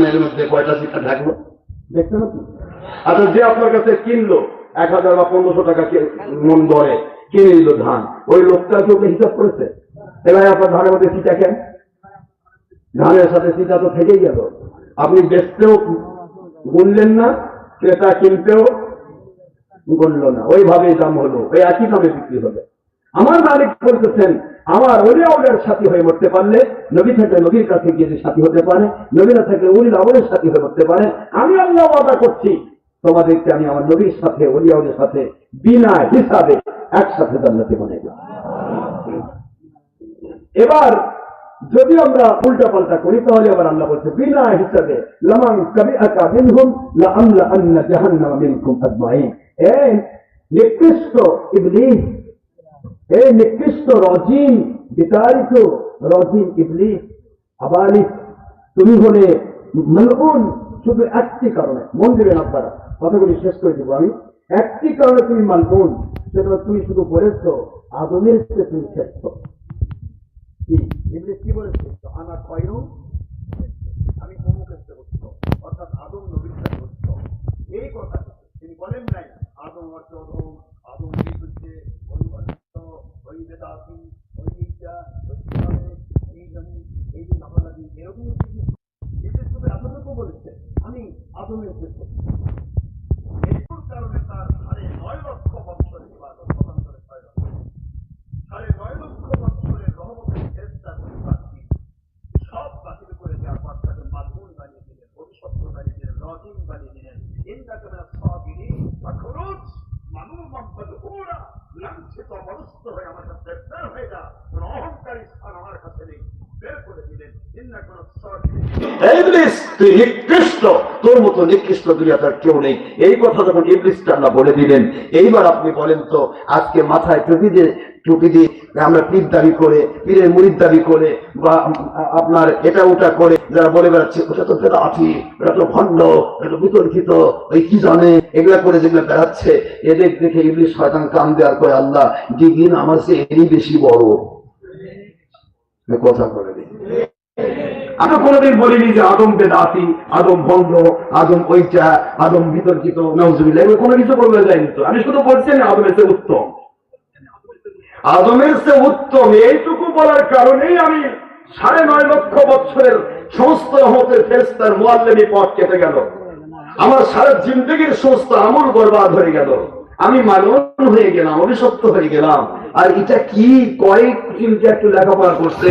ধানের মধ্যে কয়টা সিটা থাকল দেখতে না আচ্ছা যে আপনার কাছে কিনলো এক হাজার বা পনেরোশো টাকা মন দরে কিনে নিল ধান, ওই লোকটা কি ওকে হিসাব করেছে? এবার আপনার ধানের মধ্যে সিটা কেন? ধানের সাথে সিটা তো থেকেই গেল। আপনি বেচতেও গুনলেন না, ক্রেতা কিনতেও গুনল না। ওইভাবেই দাম হলো। ওই একই দামে বিক্রি হবে আমার মালিক বলতেছেন আমার ওলিয়াউলের সাথী হয়ে মরতে পারলে, নবী থেকে নবীর কাছে গিয়ে যে সাথী হতে পারে নবী না থেকে উলিল আমলের সাথী হয়ে মরতে পারে, আমি আল্লাহ ওয়াদা করছি, তোমাদেরকে আমি আমার নবীর সাথে, ওলিয়াউলের সাথে, বিনা হিসাবে একসাথে জান্নাতে বানাই। এবার যদি আমরা উল্টা পাল্টা করি, তাহলে আবার আল্লাহ বলছে, বিনা হিসাবে, লামান কবি আকা মিনহুম, লা আমলা আন্না জাহান্নামা মিনকুম আজমাইন এই নিকৃষ্ট ইবলিস এই নিকৃষ্ট রজিম, বিতাড়িত রজিম ইবলিস, আবালিস, তুমি হলে মলউন শুধু একটি কারণে মন দেবেন আপনারা কথাগুলি শেষ করে দেবো আমি। একটি কারণে তুমি মালবুন সেটা তুমি শুধু বলেছ, আদমের চেয়ে তুমি শ্রেষ্ঠ। কি? বলেছে? আনা খয়রু, আমি অর্থাৎ আদম নবীর এই কথা তিনি বলেন নাই, আদম অর্থ অধম, আদম কি হচ্ছে ওই অনিষ্ট কীভাবে এই যে এরকম শুধু বলেছে আমি চেয়ে উচ্চ। কারণে তার সাড়ে নয় লক্ষ বছর ইবাদত মতান্তরে ছয় লক্ষ সাড়ে নয় লক্ষ বছরের রহমতের ফেরেশতা পরিবারটি সব বাতিল করে দেওয়ার পর তাকে মালমুন বানিয়ে দিলেন অভিশপ্ত বানিয়ে দিলেন রজিম বানিয়ে দিলেন ইন্দাকে সবিনী বা খরচ মানুষ মহম্মদ ওরা লাঞ্ছিত মনস্থ হয়ে আমার কাছে গ্রেফতার হয়ে যা কোন অহংকারী স্থান আমার কাছে নেই বের করে দিলেন ইন্দা কোন ইবলিস তুই নিকৃষ্ট, তোর মতো নিকৃষ্ট দুনিয়াতে কেউ নেই। এই কথা যখন ইবলিসটা আল্লাহ বলে দিলেন, এইবার আপনি বলেন তো, আজকে মাথায় টুপি দিয়ে টুপি দিয়ে আমরা পীর দাবি করে, পীরের মুড়ির দাবি করে, বা আপনার এটা ওটা করে, যারা বলে বেড়াচ্ছে, ওটা তো বেদাতি এটা তো ভণ্ড এটা বিতর্কিত, ওই কি জানে? এগুলা করে যেগুলো বেড়াচ্ছে, এদের দেখে ইবলিস শয়তান কাম দেওয়ার পরে আল্লাহ দিন আমার সে এরই বেশি বড়। কথা করে দিই আমরা কোনোদিন বলিনি যে আদম বেদাতি আদম ভঙ্গ আদম ঐচা আদম বিতর্কিত নজরুল্লাহ এগুলো কোনো কিছু বলতে যায়নি তো। আমি শুধু বলছি না, আদমের চেয়ে উত্তম। আদমের চেয়ে উত্তম, এইটুকু বলার কারণেই আমি সাড়ে নয় লক্ষ বছরের সমস্ত রহমতের ফেরেস্তার মোয়াল্লেমি পথ কেটে গেল। আমার সারা জিন্দগির সমস্ত আমল বরবাদ হয়ে গেল। আমি মালন হয়ে গেলাম, অভিশপ্ত হয়ে গেলাম। আর এটা কি? কয়েক চিমটি একটু লেখাপড়া করছে?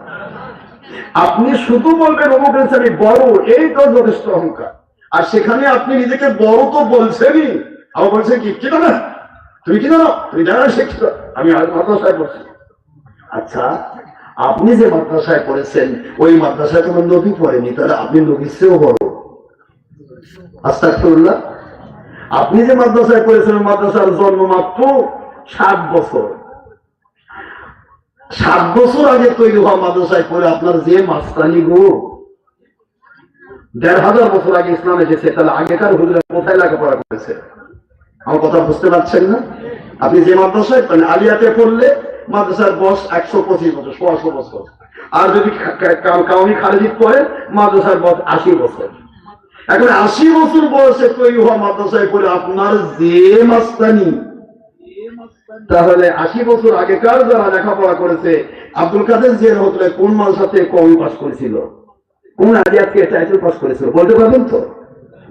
আপনি শুধু বলবেন অমুক হয়েছে, আমি বড়, এই তো যথেষ্ট অহংকার। আর সেখানে আপনি নিজেকে বড় তো বলছেনই। আবার বলছেন কি কি জানা? তুমি কি জানো? তুমি জানো না শিক্ষিত আমি মাদ্রাসায় পড়ছি। আচ্ছা আপনি যে মাদ্রাসায় পড়েছেন, ওই মাদ্রাসায় কোনো নবী পড়েনি, তাহলে আপনি নবীর চেয়েও বড়। আস্তাকুল্লাহ আপনি যে মাদ্রাসায় পড়েছেন মাদ্রাসার জন্ম মাত্র ষাট বছর। সাত বছর আগে তৈরি হওয়া মাদ্রাসায় পড়ে আপনার যে মাস্তানি গো। দেড় হাজার বছর আগে ইসলাম এসেছে, তাহলে আগেকার হুজুরা কোথায় লেখাপড়া করেছে? আমার কথা বুঝতে পারছেন না? আপনি যে মাদ্রাসায় মানে আলিয়াতে পড়লে মাদ্রাসার বয়স একশো পঁচিশ বছর সোয়াশো বছর। আর যদি কাউনি খালেজি পড়ে, মাদ্রাসার বয়স আশি বছর। এখন আশি বছর বয়সে তৈরি হওয়া মাদ্রাসায় পড়ে আপনার যে মাস্তানি তাহলে আশি বছর আগেকার যারা লেখাপড়া করেছে? আব্দুল কাদের যে হতলে কোন মাদ্রাসাতে কমি পাস করেছিল? কোন আলিয়াতকে টাইটেল পাস করেছিল? বলতে পারবেন তো?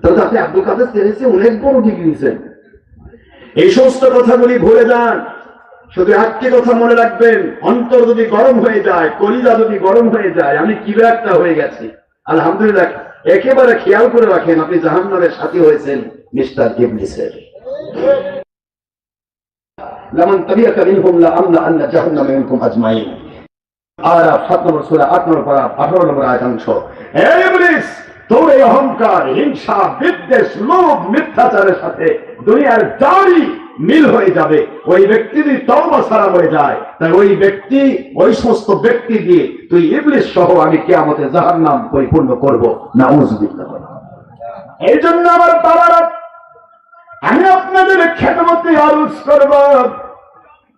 তাহলে আপনি আব্দুল কাদের চেয়েছে অনেক বড় ডিগ্রি নিয়েছেন। এই সমস্ত কথাগুলি ভুলে যান। শুধু একটি কথা মনে রাখবেন, অন্তর যদি গরম হয়ে যায়, কলিজা যদি গরম হয়ে যায়, আমি কি একটা হয়ে গেছি। আলহামদুলিল্লাহ, একেবারে খেয়াল করে রাখেন, আপনি জাহান্নামের সাথী হয়েছেন, মিস্টার লামান তাবিয়াকা মিনহুম লা আমলা আন্না জাহান্নাম মিনকুম আজমাইন। আর 7 নম্বর সূরা 8 নম্বর পারা 18 নম্বর আয়াত হে ইবলিস, তোর এই অহংকার, হিংসা, বিদ্বেষ, লোভ, মিথ্যাচারের সাথে দুনিয়ার দাড়ি মিল হয়ে যাবে। ওই ব্যক্তি যদি তওবা সারা হয়ে যায় তাই ওই ব্যক্তি, ওই সমস্ত ব্যক্তি দিয়ে তুই ইবলিস সহ আমি কিয়ামতে জাহান্নাম পরিপূর্ণ করব। নাউজুবিল্লাহ। এই জন্য আমার বাবারা আমি আপনাদের খেদমতে আরুজ করব।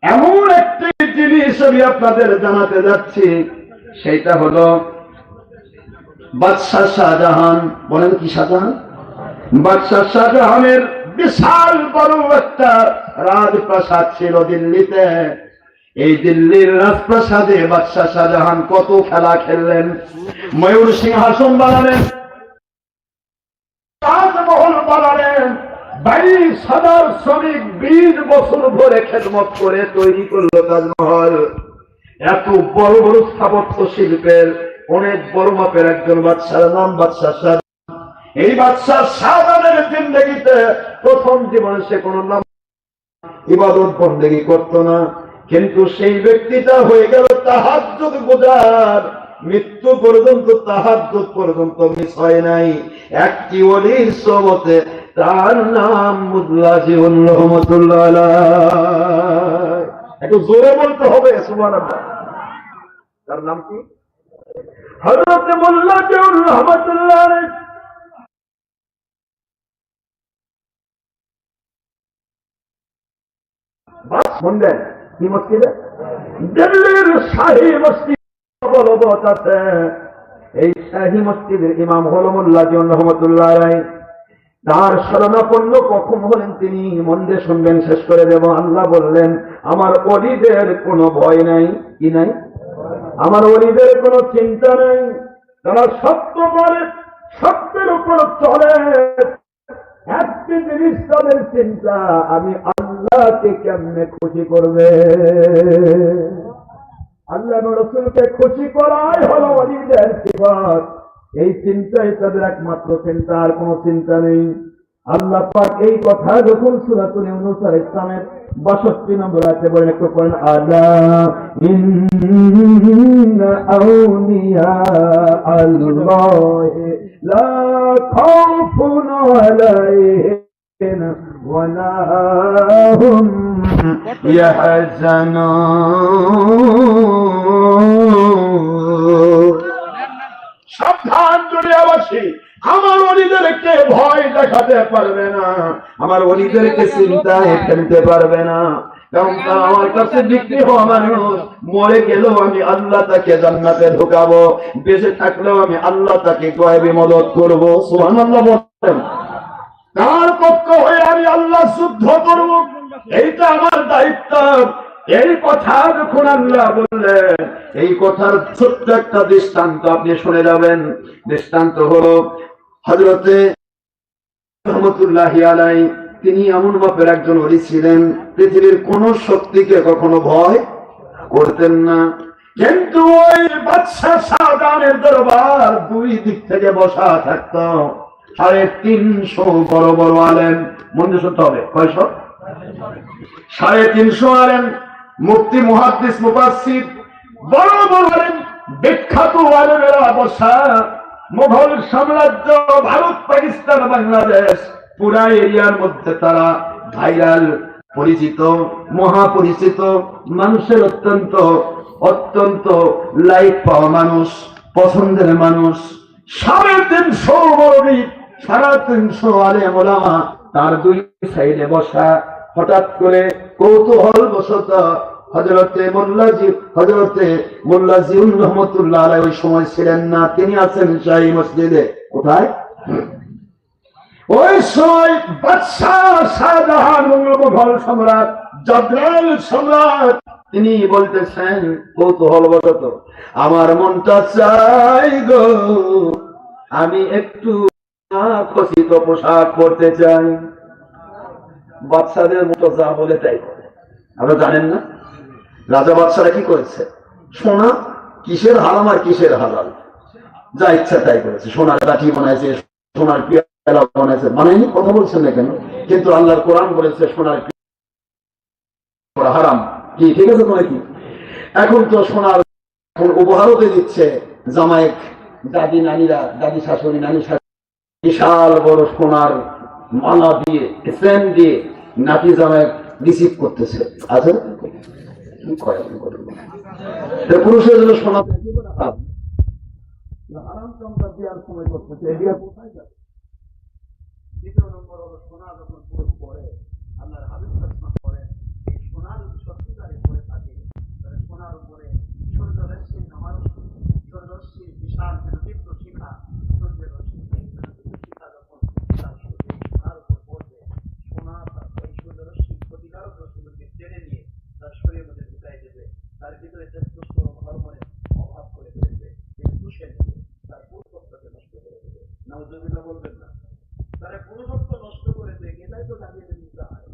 এমন একটি জিনিস আমি আপনাদের জানাতে যাচ্ছি, সেটা হলো, বাদশাহ শাহজাহান, বলেন কি শাহজাহান? বাদশাহ শাহজাহানের বিশাল বড় একটা রাজপ্রাসাদ ছিল দিল্লিতে। এই দিল্লির রাজপ্রাসাদে বাদশাহ শাহজাহান কত খেলা খেললেন। ময়ূর সিংহাসন বানালেন তাজমহল বানালেন বাইশ হাজার শ্রমিক বিশ বছর ধরে খেদমত করে তৈরি করল তাজমহল। এত বড় বড় স্থাপত্য শিল্পের অনেক বড় মাপের একজন বাদশার নাম বাদশাহ শাহ এই বাদশাহ শাহজাহানের জিন্দগিতে প্রথম জীবনে সে কোন নাম ইবাদত বন্দেগি করতো না। কিন্তু সেই ব্যক্তিটা হয়ে গেল তাহার বোঝার মৃত্যু পর্যন্ত তাহার পর্যন্ত মিস হয় নাই। একটি অলির সবতে তার নাম মুদলাজিউল রহমতুল্লাহ আলাইহ। একটু জোরে বলতে হবে, সুবহানাল্লাহ। তার নাম কি? হযরত মুল্লাজিউল রহমতুল্লাহ আলাইহ। বাস শুনলেন কি মসজিদে? দিল্লির শাহী মসজিদ বলবৎ আছে। এই শাহী মসজিদের ইমাম হল মোল্লা জিয়ন রহমতুল্লাহ রায় তার শরণাপন্ন কখন হলেন তিনি? মন দিয়ে শুনবেন, শেষ করে দেব। আল্লাহ বললেন, আমার অলিদের কোনো ভয় নাই। কি নাই? আমার অলিদের কোনো চিন্তা নাই। তারা সত্য বলে, সত্যের উপর চলে। একটি জিনিস তাদের চিন্তা, আমি আল্লাহকে কেমনে খুশি করবে? আল্লাহ রসুলকে খুশি করাই হলো অলিদের সিফাত এই চিন্তাই তাদের একমাত্র চিন্তা আর কোনো চিন্তা নেই। আল্লাহ পাক এই কথা যখন সুরাতুল আলাইহিস ইসলামের বাষট্টি নম্বর আছে বলেন একটু পড়েন আলা ইন্না আউলিয়া আল্লাহ লা খাউফুন আলাইহিম ওয়ালা হুম ইয়াহজানুন সাবধান দুনিয়াবাসী, আমার অলিদেরকে ভয় দেখাতে পারবে না। আমার অলিদেরকে চিন্তায় ফেলতে পারবে না। আমার কাছে বিক্রি হওয়া মানুষ, মরে আমি আল্লাহ তাকে জান্নাতে ঢুকাবো, বেঁচে থাকলেও আমি আল্লাহ তাকে কয়েবে মদত করব। তার পক্ষ হয়ে আমি আল্লাহ যুদ্ধ করব? এইটা আমার দায়িত্ব। এই কথা যখন আল্লাহ বললেন, এই কথার ছোট্ট একটা দৃষ্টান্ত আপনি শুনে যাবেন। দৃষ্টান্ত হলো হজরতে রহমতুল্লাহ আলাই তিনি এমন বাপের একজন অলি ছিলেন, পৃথিবীর কোন শক্তিকে কখনো ভয় করতেন না। কিন্তু ওই বাদশাহ সাদানের দরবার দুই দিক থেকে বসা থাকতো। সাড়ে তিনশো বড় বড় আলেন মনে শুনতে হবে। কয়শো? সাড়ে তিনশো আলেন মুক্তি মুহাদ্দিস মুফাসসির বড় বড় বিখ্যাত আলেমেরা বসা মুঘল সাম্রাজ্য, ভারত, পাকিস্তান, বাংলাদেশ, পুরা এরিয়ার মধ্যে তারা ভাইরাল, পরিচিত, মহাপরিচিত, মানুষের অত্যন্ত অত্যন্ত লাইফ পাওয়া মানুষ, পছন্দের মানুষ। সাড়ে তিনশো বড়ি সাড়ে তিনশো আলে মোলামা তার দুই সাইডে বসা, হঠাৎ করে কৌতূহল বসত হজরতে মোল্লাজি হজরতে মোল্লাজিউল রহমতুল্লাহ আলাই ওই সময় ছিলেন না। তিনি আছেন শাহী মসজিদে। কোথায়? ওই সময় বাদশাহ শাহজাহান মুঘল সম্রাট জবরাল সম্রাট, তিনি বলতেছেন কৌতূহল বশত আমার মনটা চাই গো, আমি একটু খচিত পোশাক পরতে চাই। বাচ্চাদের মতো যা বলে তাই করে। আপনারা জানেন না? রাজা বাদশারা কি করেছে? সোনা কিসের হারাম আর কিসের হালাল? যা ইচ্ছা তাই করেছে। সোনার কাঠি বানাইছে, সোনার পেয়ালা বানাইছে। বানায়নি, কথা বলছেন না কেন? কিন্তু আল্লাহর কোরআন বলেছে, সোনার হারাম। কি, ঠিক আছে তো নাকি? এখন তো সোনার এখন উপহারও তো দিচ্ছে জামাই দাদি, নানিরা, দাদি শাশুড়ি, নানি শাশুড়ি, বিশাল বড় সোনার মালা দিয়ে স্ট্যান্ড দিয়ে নাতি জামায় রিসিভ করতেছে। আছে পুরুষের জন্য সোনা আরাম? চমকা আর সময় করতেছে। এগিয়ে কোথায় যাবে? দ্বিতীয় নম্বর হলো সোনা যখন পুরুষ পরে আপনার হাবিব সাসমান করেন এই সোনা যদি সত্যিকারে পরে থাকে তাহলে সোনার উপরে সূর্যরশ্মির নামার সূর্যরশ্মির বিশাল যেন তীব্র শিখা সূর্যের রশ্মি তীব্র শিখা যখন তার শরীরে সোনার উপর পড়বে সোনা তার ওই সূর্যরশ্মির ক্ষতিকারক রশ্মিগুলোকে টেনে নিয়ে তার শরীরের মধ্যে ঢুকাই দেবে তার ভিতরে টেস্টোস্টেরন হরমোনের অভাব করে ফেলবে তিনি পুষে নেবে তার পুরুষত্বকে নষ্ট করে দেবে নাউজুবিল্লাহ বলবেন না তারা পুরুষত্ব নষ্ট করে দেয় এটাই তো দাঁড়িয়ে নিতে হয়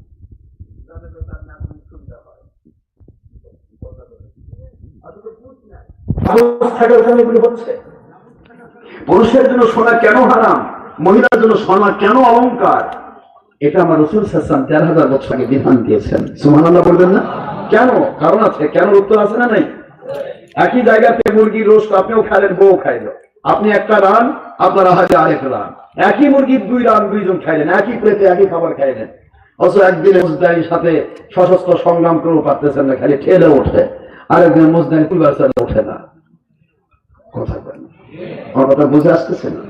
তাহলে তো তার নাম সুবিধা হয় কথা বলে। অথচ বুঝ নাই। সাহস থাকার কারণে এগুলো হচ্ছে। পুরুষের জন্য সোনা কেন হারাম? মহিলার জন্য সোনা কেন অলংকার? এটা আমার রসুল সাসান তেরো হাজার বছর আগে বিধান দিয়েছেন। সুমানাল্লাহ বলবেন না? কেন? কারণ আছে। কেন উত্তর আছে না নাই? একই জায়গাতে মুরগির রোস্ট, আপনিও খাইলেন বউ খাইলো। আপনি একটা রান, আপনার হাতে আরেক রান। একই মুরগির দুই রান, দুইজন খাইলেন। একই প্লেটে একই খাবার খাইলেন। অথচ একদিনে মুজদারির সাথে সশস্ত্র সংগ্রাম করেও পারতেছেন না, খালি ঠেলে ওঠে। আরেকদিন মুজদারি পরিবার ওঠে না। কথা বলেন। আমার কথা বুঝে আসতেছে না।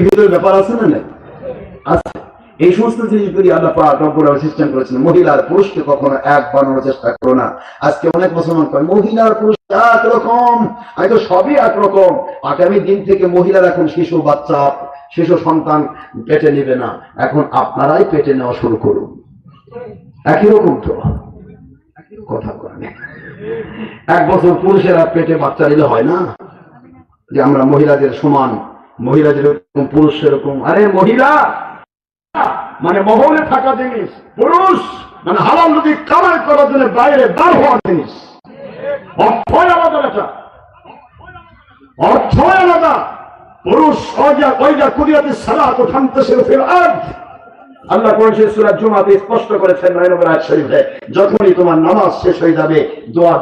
ভিতরে ব্যাপার আছে না আছে। এই সমস্ত আল্লাহ করেছেন। মহিলা আর পুরুষকে কখনো এক বানানোর চেষ্টা করো না। আজকে অনেক মুসলমান করে মহিলা আর পুরুষ আমি তো সবই এক রকম আগামী দিন থেকে মহিলার এখন শিশু বাচ্চা, শিশু সন্তান পেটে নেবে না। এখন আপনারাই পেটে নেওয়া শুরু করুন। একই রকম তো। কথা বলেন। এক বছর পুরুষেরা পেটে বাচ্চা নিলে হয় না? যে আমরা মহিলাদের সমান মহিলা যেরকম পুরুষ সেরকম আরে মহিলা! মানে মহলে থাকা জিনিস, পুরুষ! মানে হালাল নদী কামাই করার জন্য বাইরে বার হওয়া জিনিস। অর্থই আলাদা এটা। অর্থই আলাদা পুরুষ অজা ওইজা কুরিয়াতে সালা তো থামতে সে ফির আজ আল্লাহ কোরআন সূরা জুমাতে স্পষ্ট করেছেন নয় নম্বর আয়াত শরীফে, যখনই তোমার নামাজ শেষ হয়ে যাবে, দোয়া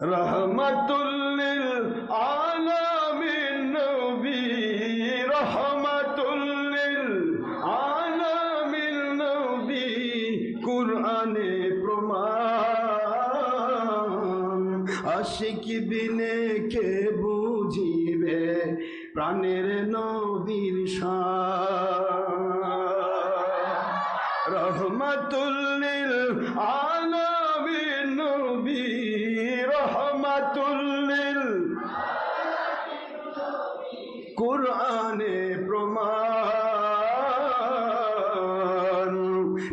রহমতুল্লিল আলামিন নবী, রহমতুল্লিল আলামিন নবী, কুরআনে প্রমাণ। আশিক দিনে কে বুঝিবে, প্রাণের নদীর সার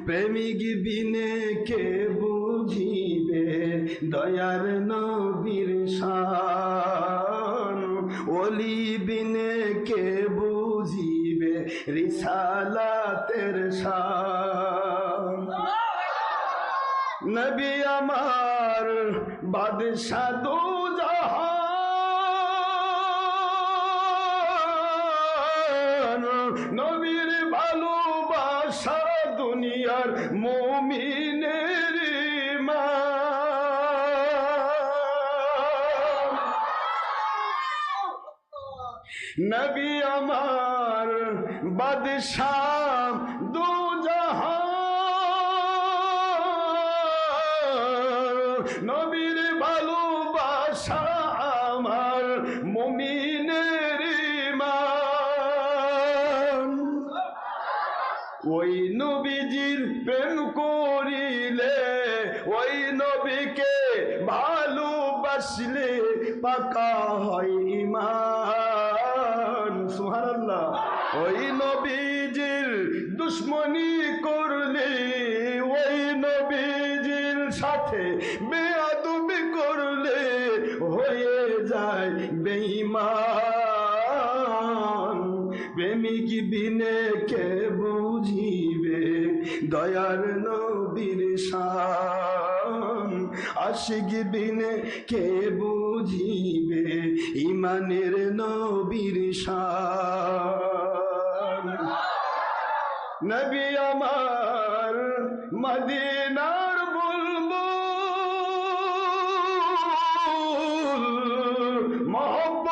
প্রেমিক বিনে কে বুঝিবে দয়ার নবীর শান? ওলি বিনে কে বুঝিবে রিসালাতের শান? নবী আমার বাদশাহ দুনিয়ার মুমিনের ইমান। নবী আমার বাদশাহ দু নবীর ভালোবাসা ভালোবাসলে পাকা হয় ইমান সুহানাল্লাহ ওই নবীজির দুশ্মনী করলে, ওই নবীজির সাথে বেয়াদবি করলে হয়ে যায় বেঈমান। প্রেমিক বিনে কে বুঝিবে? দয়ার নবীর শান আশিক বিনে কে বুঝিবে? ইমানের নবীর শান। নবী আমার মদিনার বুলবুল মহব্বত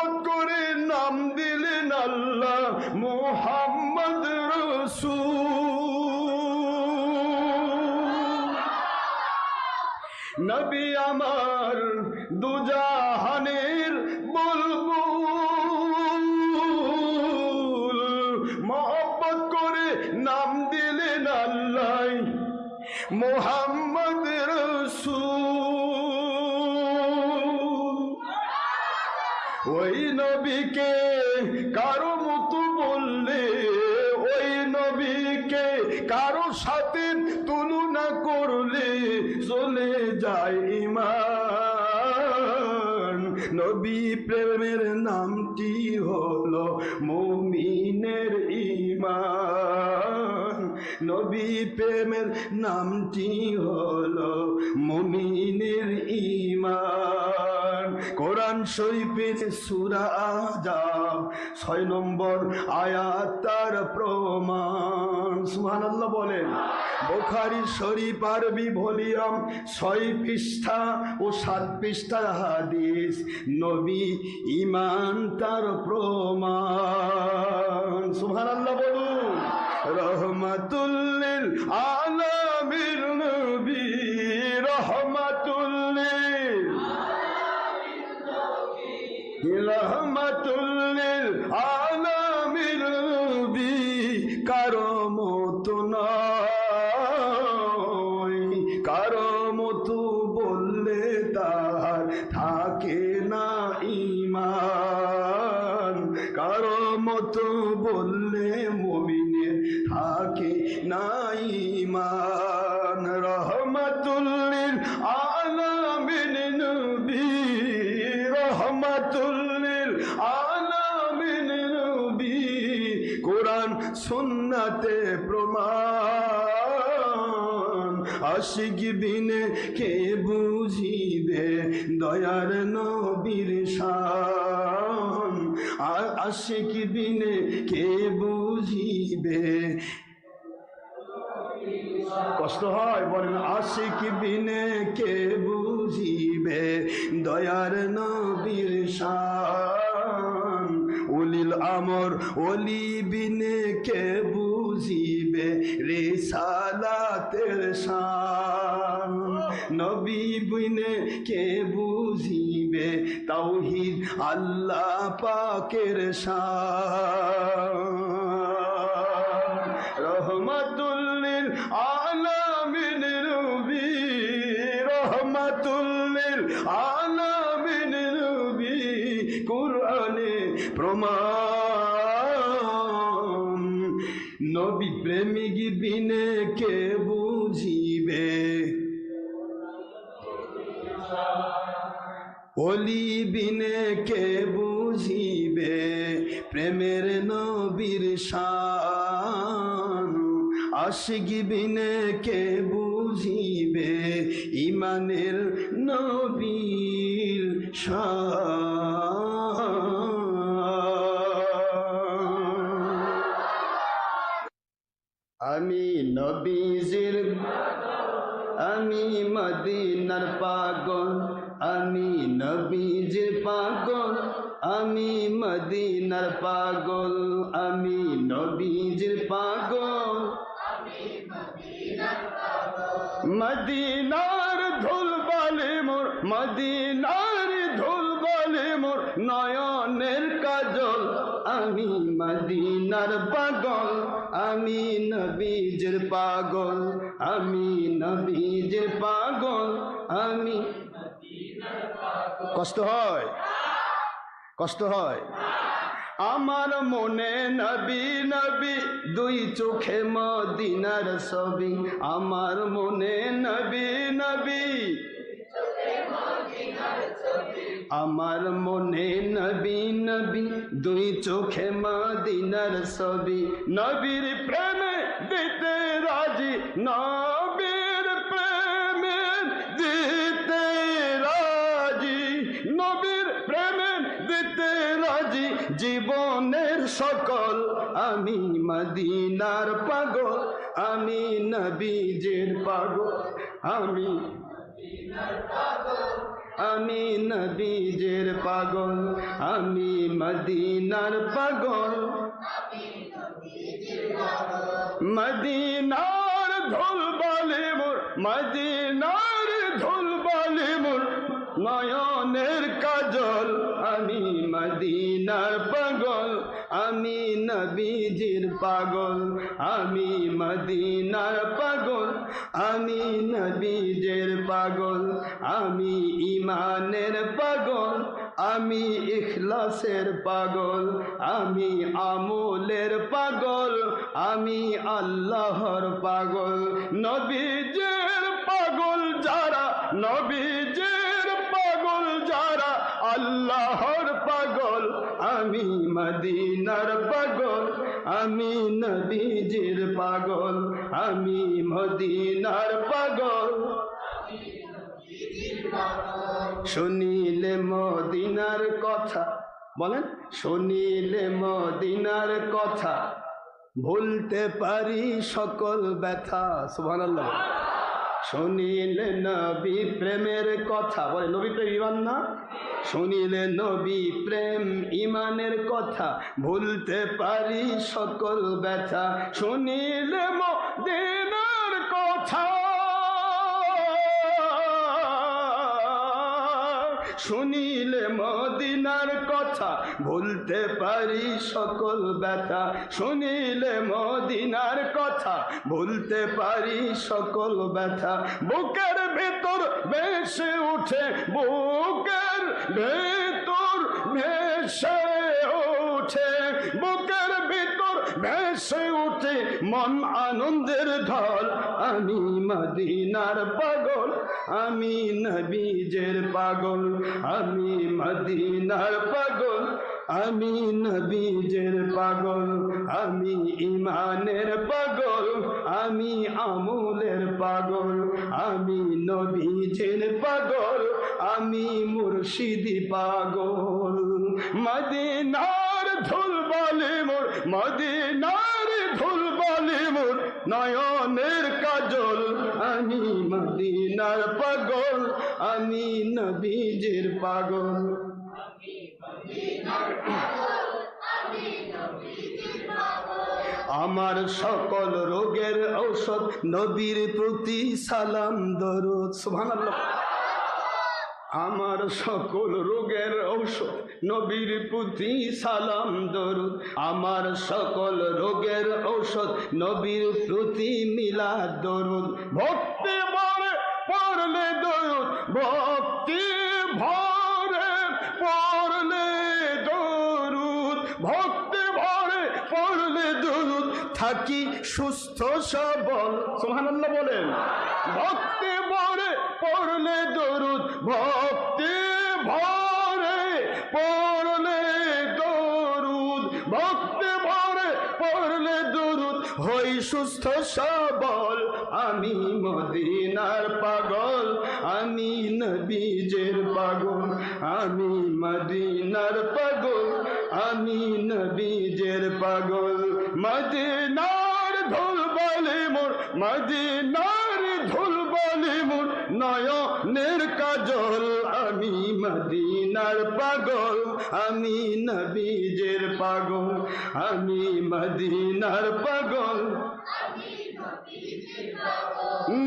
চলে যায় ইমান নবী প্রেমের নামটি হলো মমিনের ইমান নবী প্রেমের নামটি হলো মমিনের ইমান কোরআন শরীফের সুরা আজাব ছয় নম্বর আয়াত তার প্রমাণ। সুবহানাল্লাহ বলেন, বোখারি শরীফ আরবি ভলিউম ছয় পৃষ্ঠা ও সাত পৃষ্ঠা হাদিস। নবী ইমান তার প্রমাণ। সুবহানাল্লাহ বলুন রহমাতুল্লিল আলামির নবী রহমাতুল্লিল রহমাতুল্লিল আলামির আশিক কে বুঝিবে দয়ার নবীর শান? আশিক বিনে কে বুঝিবে কষ্ট হয় বলেন আশিক বিনে কে বুঝিবে দয়ার নবীর শান? উলিল আমর অলি বিনে কে বুঝিবে রেসালাতের শান। নবী বিনে কে বুঝিবে? তাওহিদ আল্লাহ পাকের শান। অলি বিনে কে বুঝিবে? প্রেমের নবীর শান। আশিক বিনে কে বুঝিবে? ইমানের নবীর আমি নবীজির, আমি মদিনার পাগল। আমি নবীজির পাগল, আমি মদিনার পাগল, আমি নবীজির পাগল। মদিনার ধুল বালি মোর, মদিনার ধুল বালি মোর নয়নের কাজল। আমি মদিনার পাগল, আমি নবীজের পাগল, আমি নবীজের পাগল, আমি কষ্ট হয়? কষ্ট হয়। আমার মনে নবী নবী, দুই চোখে মদিনার ছবি। আমার মনে নবী নবী, আমার মনে নবী নবী, দুই চোখে মদিনার ছবি। নবীর প্রেমে দিতে রাজি নবীর আমি মদিনার পাগল, আমি নবীজের পাগল, আমি আমি নবীজের পাগল, আমি মদিনার পাগল, মদিনার ধুল বলে মোর, মদিনার ধুল বলে মোর, নয়নের কাজল, আমি মদিনার পাগল। আমি নবীজির পাগল, আমি মদিনার পাগল, আমি নবীজের পাগল, আমি ইমানের পাগল, আমি ইখলাসের পাগল, আমি আমলের পাগল, আমি আল্লাহর পাগল। নবীজের পাগল যারা, নবীজের পাগল যারা আল্লাহর পাগল আমি মদিনার পাগল, আমি নবীজির পাগল, আমি মদিনার পাগল। শুনিলে মদিনার কথা, বলেন, শুনিলে মদিনার কথা, ভুলতে পারি সকল ব্যথা, সুবহানাল্লাহ। শুনিলে নবী প্রেমের কথা, বলে নবী প্রেম ইমান না? শুনিলে নবী প্রেম ইমানের কথা, ভুলতে পারি সকল ব্যথা। শুনিলে মদিনার কথা শুনিলে মদিনার কথা ভুলতে পারি সকল ব্যথা। শুনিলে মদিনার কথা ভুলতে পারি সকল ব্যথা। বুকের ভেতর বেশে উঠে, বুকের ভেতর ভেসে উঠে। মন আনন্দের ঢল, আমি মদিনার পাগল, আমি নবীজের পাগল, আমি মদিনার পাগল, আমি নবীজের পাগল, আমি ইমানের পাগল, আমি আমলের পাগল, আমি নবীজের পাগল, আমি মুর্শিদি পাগল। মদিনার ধুল বলে মোর, মদিনার বলে নয়নের কাজল, আমি মদিনার পাগল, আমি নবীজের পাগল। আমার সকল রোগের ঔষধ নবীর প্রতি সালাম, দরুদ, সুবহানাল্লাহ। আমার সকল রোগের ঔষধ, নবীর প্রতি সালাম, দরুদ। আমার সকল রোগের ঔষধ, নবীর প্রতি মিলা দরুদ। ভক্তি ভরে পড়লে দরুদ, ভক্তি ভরে পড়লে দরুদ। ভক্তি ভরে পড়লে দরুদ, থাকি সুস্থ সবল। সোহানাল্লাহ বলেন। ভক্তি ভরে পড়লে দরুদ, ভক্তি ভরে পড়লে দরুদ, ভক্তি ভরে পড়লে দরুদ। হই সুস্থ সবল, আমি মদিনার পাগল, আমি নবীজের পাগল, আমি মদিনার পাগল, আমি নবীজের পাগল। মদিনার ধুল বলে মোর, মদিনার ধুল বলে মোর নয়নের কাজল, আমি মদিনার পাগল, আমি নবীজের পাগল, আমি মদিনার পাগল।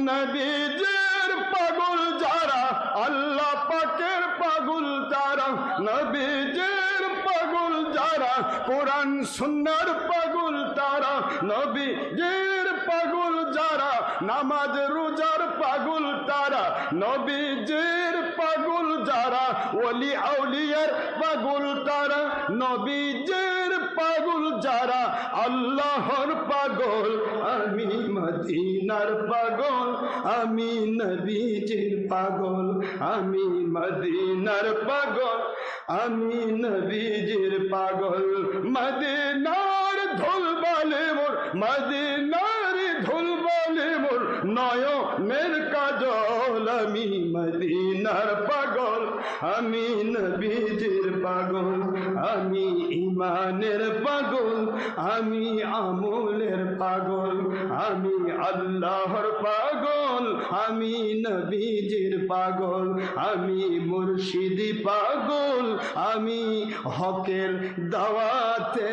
নবীজের পাগল যারা, আল্লাহ পাকের পাগল তারা। নবীজের পাগল যারা, কোরআন, সুন্নার পাগল তারা। নবীজের পাগল যারা, নামাজ রোজার পাগল তারা, নবীজের পাগল যারা, ওলি আউলিয়ার পাগল তারা, নবীজের পাগল যারা, আল্লাহর পাগল, আমি মদিনার পাগল, আমি নবীজির পাগল, আমি মদিনার পাগল, আমি নবীজির পাগল। মদিনার ধুল বলে মোর মদিনার ধুল বলে মোর নয়নের কাজল, আমি মদিনার পাগল, আমি নবীজির পাগল, আমি ইমানের পাগল, আমি আমলের পাগল, আমি আল্লাহর পাগল, আমি নবীজির পাগল, আমি মুর্শিদি পাগল, আমি হকের দাওয়াতে